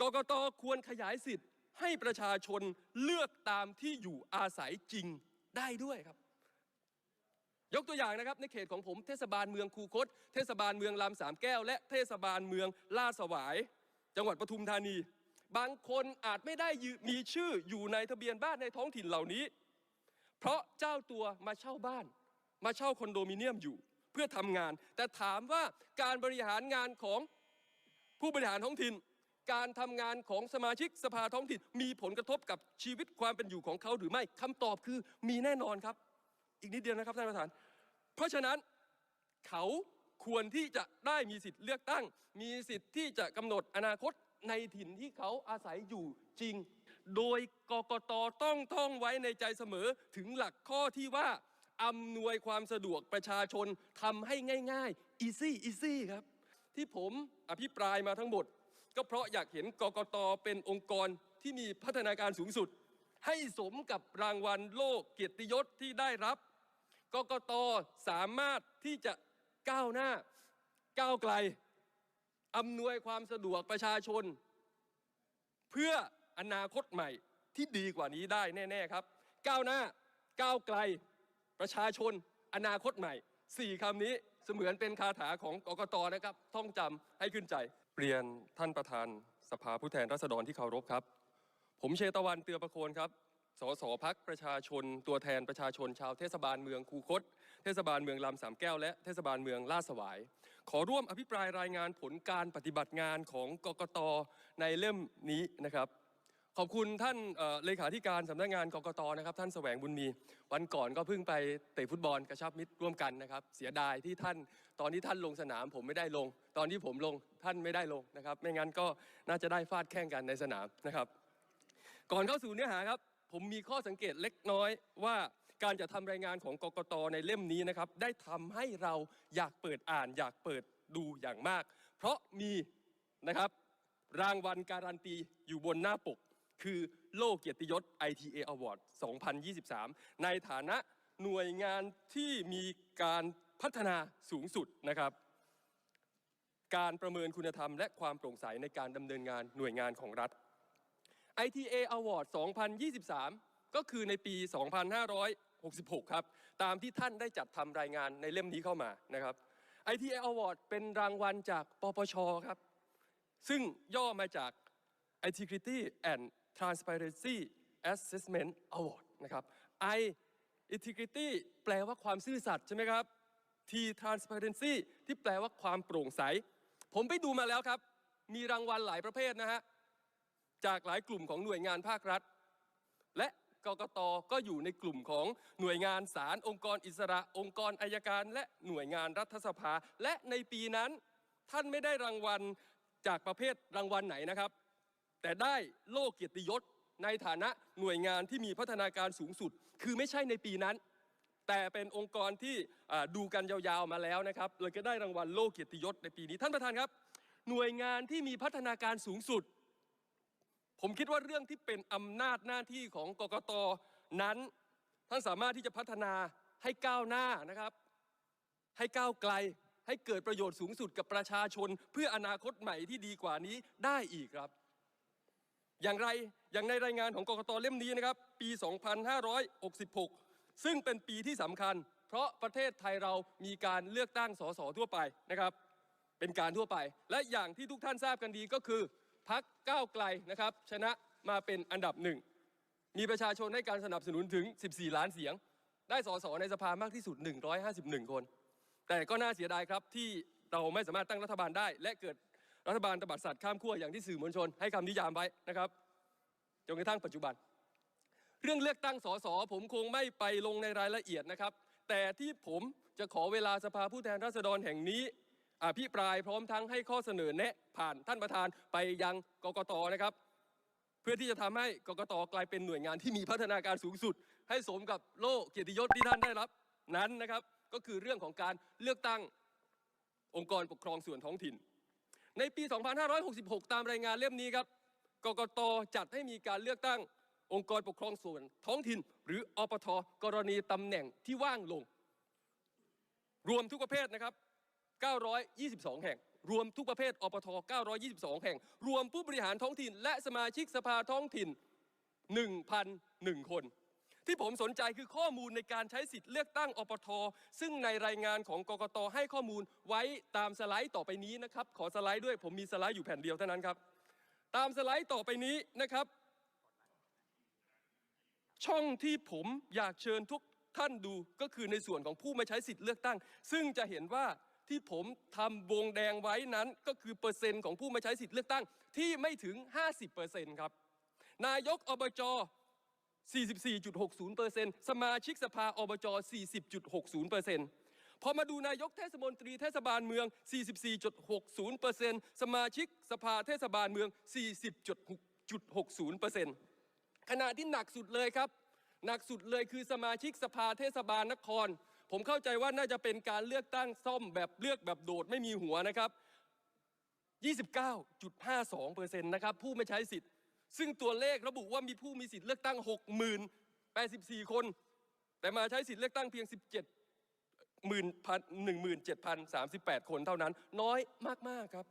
กกตควรขยายสิทธิ์ ให้ประชาชนเลือกตามที่อยู่อาศัยจริงได้ด้วยครับ ยกตัวอย่างนะครับในเขตของผมเทศบาลเมืองคูคต เทศบาลเมืองลำสามแก้ว และเทศบาลเมืองลาดสวาย จังหวัดปทุมธานี บางคนอาจไม่ได้มีชื่ออยู่ในทะเบียนบ้านในท้องถิ่นเหล่านี้ เพราะเจ้าตัวมาเช่าบ้าน มาเช่าคอนโดมิเนียมอยู่เพื่อทำงาน แต่ถามว่าการบริหารงานของผู้บริหารท้องถิ่น การทำงานของสมาชิกสภาท้องถิ่นมีผลกระทบกับชีวิตความเป็นอยู่ของเขาหรือไม่คำตอบคือมีแน่นอนครับ อีกนิดเดียวนะครับท่านประธาน เพราะฉะนั้นเขาควรที่จะได้มีสิทธิ์เลือกตั้ง มีสิทธิ์ที่จะกำหนดอนาคตในถิ่นที่เขาอาศัยอยู่จริง โดยกกตต้องท่องไว้ในใจเสมอถึงหลักข้อที่ว่าอำนวยความสะดวกประชาชนทำให้ง่ายๆ easy easy ครับ ที่ผมอภิปรายมาทั้งหมด ก็เพราะอยากเห็นกกตเป็นองค์กรที่มีพัฒนาการสูงสุด ให้สมกับรางวัลโลกเกียรติยศที่ได้รับกกตสามารถที่จะก้าวหน้าก้าวไกลอำนวยความสะดวกประชาชน เพื่ออนาคตใหม่ที่ดีกว่านี้ได้แน่ ๆ ครับ ก้าวหน้าก้าวไกลประชาชน อนาคตใหม่สี่คำนี้เสมือนเป็นคาถาของกกตนะครับ ท่องจำให้ขึ้นใจ เรียนท่านประธานสภาผู้แทนราษฎรที่เคารพครับ ผมเชตวันเตือประโคนครับสสพักประชาชน ตัวแทนประชาชนชาวเทศบาลเมืองคูคต เทศบาลเมืองลำสามแก้ว และเทศบาลเมืองลาดสวาย ขอร่วมอภิปรายรายงานผลการปฏิบัติงานของกกตในเล่มนี้นะครับ ขอบคุณท่านเเลขาธิการสำนักงานกกตนะครับ ท่านแสวงบุญมี วันก่อนก็เพิ่งไปเตะฟุตบอลกระชับมิตรร่วมกันนะครับ เสียดายที่ท่านตอนที่ท่านลงสนาม ผมไม่ได้ลง ตอนที่ผมลงท่านไม่ได้ลงนะครับ ไม่งั้นก็น่าจะได้ฟาดแข่งกันในสนามนะครับ ก่อนเข้าสู่เนื้อหาครับ ผมมีข้อสังเกตเล็กน้อยว่าการจะทำรายงานของกกตในเล่มนี้นะครับ ได้ทำให้เราอยากเปิดอ่าน อยากเปิดดูอย่างมาก เพราะมีนะครับรางวัลการันตีอยู่บนหน้าปก คือโลกเกียรติยศ ITA Award 2023 ในฐานะหน่วยงานที่มีการพัฒนาสูงสุดนะครับ การประเมินคุณธรรมและความโปร่งใสในการดำเนินงานหน่วยงานของรัฐ ITA Award 2023 ก็คือในปี 2566 ครับ ตามที่ท่านได้จัดทำรายงานในเล่มนี้เข้ามานะครับ ITA Award เป็นรางวัลจากปปชครับ ซึ่งย่อมาจาก Integrity and Transparency Assessment Award นะครับ I Integrity แปลว่าความซื่อสัตย์ใช่ไหมครับ T Transparency ที่แปลว่าความโปร่งใส ผมไปดูมาแล้วครับ มีรางวัลหลายประเภทนะฮะ จากหลายกลุ่มของหน่วยงานภาครัฐ และกกตก็อยู่ในกลุ่มของหน่วยงานศาลองค์กรอิสระ องค์กรอายการ และหน่วยงานรัฐสภา และในปีนั้น ท่านไม่ได้รางวัลจากประเภทรางวัลไหนนะครับ แต่ได้โล่เกียรติยศในฐานะหน่วยงานที่มีพัฒนาการสูงสุด คือไม่ใช่ในปีนั้น แต่เป็นองค์กรที่ดูกันยาวๆมาแล้วนะครับเลยก็ได้รางวัลโล่เกียรติยศในปีนี้ท่านประธานครับ หน่วยงานที่มีพัฒนาการสูงสุด ผมคิดว่าเรื่องที่เป็นอำนาจหน้าที่ของกกตนั้น ท่านสามารถที่จะพัฒนาให้ก้าวหน้านะครับ ให้ก้าวไกลให้เกิดประโยชน์สูงสุดกับประชาชนเพื่ออนาคตใหม่ที่ดีกว่านี้ได้อีกครับ อย่างไรอย่างในรายงานของกกตเล่มนี้นะครับ ปี 2566 ซึ่งเป็นปีที่สำคัญ เพราะประเทศไทยเรามีการเลือกตั้งสสทั่วไปนะครับ เป็นการทั่วไป และอย่างที่ทุกท่านทราบกันดีก็คือพักก้าวไกลนะครับ ชนะมาเป็นอันดับหนึ่งมีประชาชนให้การสนับสนุนถึง 14 ล้านเสียง ได้สสในสภามากที่สุด 151 คน แต่ก็น่าเสียดายครับที่เราไม่สามารถตั้งรัฐบาลได้ และเกิด รัฐบาลตบัดสัตว์ข้ามขั้วอย่างที่สื่อมวลชนให้คำนิยามไว้นะครับจนกระทั่งปัจจุบัน เรื่องเลือกตั้งสสผมคงไม่ไปลงในรายละเอียดนะครับ แต่ที่ผมจะขอเวลาสภาผู้แทนราษฎรแห่งนี้ อภิปรายพร้อมทั้งให้ข้อเสนอแนะผ่านท่านประธานไปยังกกตนะครับ เพื่อที่จะทำให้กกตกลายเป็นหน่วยงานที่มีพัฒนาการสูงสุด ให้สมกับโล่เกียรติยศที่ท่านได้รับนั้นนะครับ ก็คือเรื่องของการเลือกตั้งองค์กรปกครองส่วนท้องถิ่น ในปี 2566 ตามรายงานเล่มนี้ครับกกตจัดให้มีการเลือกตั้งองค์กรปกครองส่วนท้องถิ่น หรืออปทกรณีตำแหน่งที่ว่างลง รวมทุกประเภทนะครับ 922 แห่ง รวมทุกประเภทอปท 922 แห่ง รวมผู้บริหารท้องถิ่น และสมาชิกสภาท้องถิ่น 1,001 คน ที่ผมสนใจคือข้อมูลในการใช้สิทธิ์เลือกตั้งอปท ซึ่งในรายงานของกกตให้ข้อมูลไว้ตามสไลด์ต่อไปนี้นะครับ ขอสไลด์ด้วยผมมีสไลด์อยู่แผ่นเดียวเท่านั้นครับ ตามสไลด์ต่อไปนี้นะครับ ช่องที่ผมอยากเชิญทุกท่านดูก็คือในส่วนของผู้มาใช้สิทธิ์เลือกตั้ง ซึ่งจะเห็นว่าที่ผมทำวงแดงไว้นั้นก็คือเปอร์เซ็นต์ของผู้มาใช้สิทธิ์เลือกตั้งที่ไม่ถึง 50%ครับ นายกอบจ 44.60%สมาชิกสภาอบจ 40.60%พอมาดูนายกเทศมนตรีเทศบาลเมือง 44.60%สมาชิกสภาเทศบาลเมือง 40.60%ขณะที่หนักสุดเลยครับ หนักสุดเลยคือสมาชิกสภาเทศบาลนคร ผมเข้าใจว่าน่าจะเป็นการเลือกตั้งซ่อมแบบเลือกแบบโดดไม่มีหัวนะครับ 29.52%นะครับผู้ไม่ใช้สิทธิ์ ซึ่งตัวเลขระบุว่ามีผู้มีสิทธิ์เลือกตั้ง 60,084 คน แต่มาใช้สิทธิ์เลือกตั้งเพียง 17 17,038 คนเท่านั้น น้อยมาก ๆ ครับ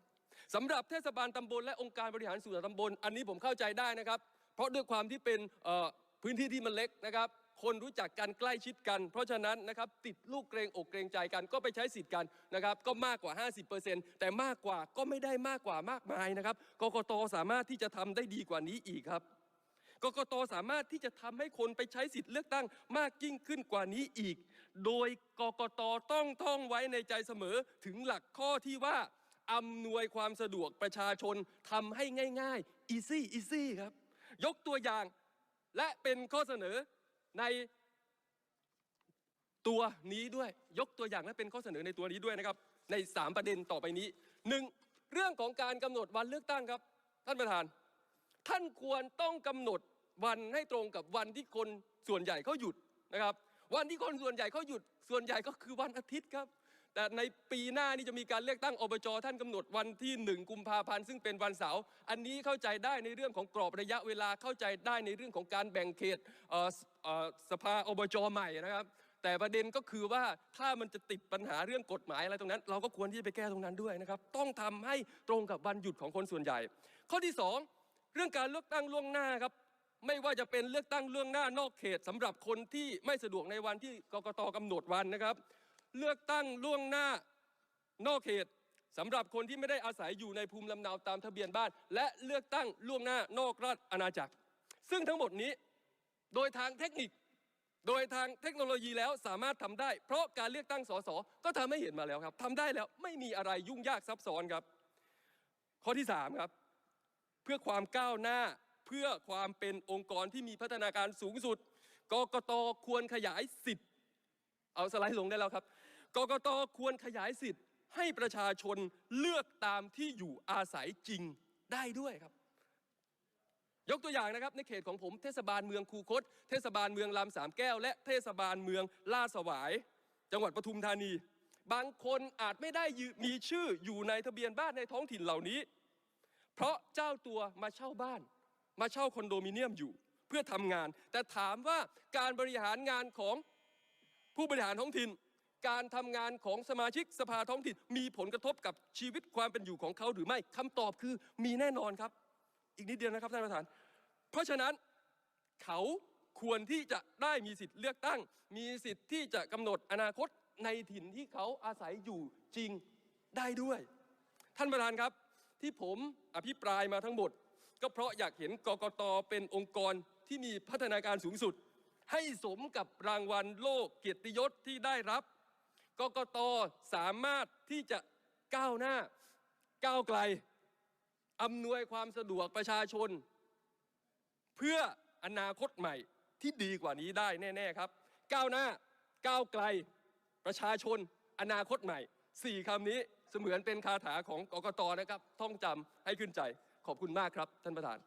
สำหรับเทศบาลตำบลและองค์การบริหารส่วนตำบล อันนี้ผมเข้าใจได้นะครับ เพราะด้วยความที่เป็นพื้นที่ที่มันเล็กนะครับ คนรู้จักกันใกล้ชิดกัน เพราะฉะนั้นนะครับติดลูกเกรงอกเกรงใจกันก็ไปใช้สิทธิ์กันนะครับก็มากกว่า 50%แต่มากกว่าก็ไม่ได้มากกว่ามากมายนะครับกกตสามารถที่จะทำได้ดีกว่านี้อีกครับกกตสามารถที่จะทำให้คนไปใช้สิทธิ์เลือกตั้งมากยิ่งขึ้นกว่านี้อีก โดยกกตต้องท่องไว้ในใจเสมอถึงหลักข้อที่ว่าอำนวยความสะดวกประชาชนทำให้ง่ายๆ easy easy ครับ ยกตัวอย่างและเป็นข้อเสนอ ในตัวนี้ด้วยยกตัวอย่างและเป็นข้อเสนอในตัวนี้ด้วยนะครับ ใน 3 ประเด็นต่อไปนี้หนึ่งเรื่องของการกำหนดวันเลือกตั้งครับ ท่านประธาน ท่านควรต้องกำหนดวันให้ตรงกับวันที่คนส่วนใหญ่เขาหยุดนะครับ วันที่คนส่วนใหญ่เขาหยุด ส่วนใหญ่ก็คือวันอาทิตย์ครับ แต่ในปีหน้านี่จะมีการเลือกตั้งอบจท่านกำหนดวันที่หนึ่งกุมภาพันธ์ซึ่งเป็นวันเสาร์อันนี้เข้าใจได้ในเรื่องของกรอบระยะเวลาเข้าใจได้ในเรื่องของการแบ่งเขตเอ่อ สภาอบจใหม่นะครับ แต่ประเด็นก็คือว่าถ้ามันจะติดปัญหาเรื่องกฎหมายอะไรตรงนั้น เราก็ควรที่จะไปแก้ตรงนั้นด้วยนะครับ ต้องทำให้ตรงกับวันหยุดของคนส่วนใหญ่ ข้อที่สองเรื่องการเลือกตั้งล่วงหน้าครับไม่ว่าจะเป็นเลือกตั้งล่วงหน้านอกเขตสำหรับคนที่ไม่สะดวกในวันที่กกตกำหนดวันนะครับ เลือกตั้งล่วงหน้านอกเขตสำหรับคนที่ไม่ได้อาศัยอยู่ในภูมิลำเนาตามทะเบียนบ้าน และเลือกตั้งล่วงหน้านอกราชอาณาจักร ซึ่งทั้งหมดนี้ โดยทางเทคนิค โดยทางเทคโนโลยีแล้วสามารถทำได้ เพราะการเลือกตั้งสสก็ทำให้เห็นมาแล้วครับทำได้แล้วไม่มีอะไรยุ่งยากซับซ้อนครับ ข้อที่สามครับเพื่อความก้าวหน้าเพื่อความเป็นองค์กรที่มีพัฒนาการสูงสุดกกตควรขยายสิทธิ์ เอาสไลด์ลงได้แล้วครับกกตควรขยายสิทธิ์ ให้ประชาชนเลือกตามที่อยู่อาศัยจริงได้ด้วยครับ ยกตัวอย่างนะครับในเขตของผมเทศบาลเมืองคูคต เทศบาลเมืองลำสามแก้ว และเทศบาลเมืองลาดสวาย จังหวัดปทุมธานี บางคนอาจไม่ได้มีชื่ออยู่ในทะเบียนบ้านในท้องถิ่นเหล่านี้ เพราะเจ้าตัวมาเช่าบ้าน มาเช่าคอนโดมิเนียมอยู่เพื่อทำงาน แต่ถามว่าการบริหารงานของผู้บริหารท้องถิ่น การทำงานของสมาชิกสภาท้องถิ่น มีผลกระทบกับชีวิตความเป็นอยู่ของเขาหรือไม่คำตอบคือมีแน่นอนครับ อีกนิดเดียวนะครับท่านประธาน เพราะฉะนั้นเขาควรที่จะได้มีสิทธิ์เลือกตั้ง มีสิทธิ์ที่จะกำหนดอนาคตในถิ่นที่เขาอาศัยอยู่จริงได้ด้วย ท่านประธานครับ ที่ผมอภิปรายมาทั้งหมด ก็เพราะอยากเห็นกกตเป็นองค์กรที่มีพัฒนาการสูงสุด ให้สมกับรางวัลโลกเกียรติยศที่ได้รับ กกตสามารถที่จะก้าวหน้าก้าวไกล อำนวยความสะดวกประชาชน เพื่ออนาคตใหม่ที่ดีกว่านี้ได้แน่ ๆครับ ก้าวหน้าก้าวไกล ประชาชน อนาคตใหม่สี่คำนี้เสมือนเป็นคาถาของกกตนะครับ ท่องจำให้ขึ้นใจขอบคุณมากครับ ท่านประธาน